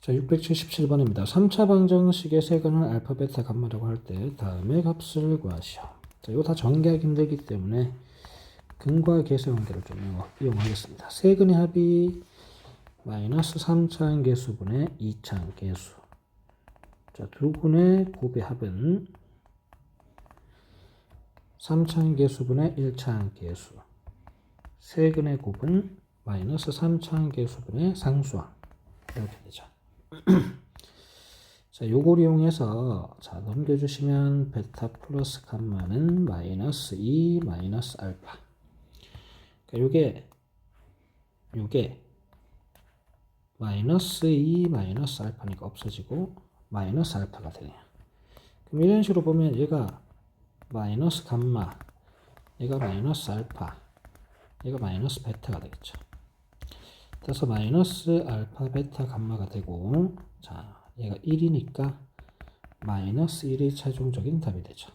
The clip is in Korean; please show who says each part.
Speaker 1: 자, 677번입니다. 3차 방정식의 세근은 알파, 베타, 감마라고 할 때 다음의 값을 구하시오. 자, 이거 다 전개하기 힘들기 때문에 근과 계수 관계를 좀 이용- 이용하겠습니다. 세근의 합이 마이너스 3차항 계수분의 2차항 계수. 자, 두 근의 곱의 합은 3차항 계수분의 1차항 계수. 세근의 곱은 마이너스 3차항 계수분의 상수항. 이렇게 되죠. 자, 요걸 이용해서 자, 넘겨주시면 베타 플러스 감마는 마이너스 2 마이너스 알파. 그러니까 요게 요게 마이너스 2 마이너스 알파니까 없어지고 마이너스 알파가 되네요. 그럼 이런 식으로 보면 얘가 마이너스 감마, 얘가 마이너스 알파, 얘가 마이너스 베타가 되겠죠. 그래서 마이너스 알파 베타 감마가 되고 자 얘가 1이니까 마이너스 1이 최종적인 답이 되죠.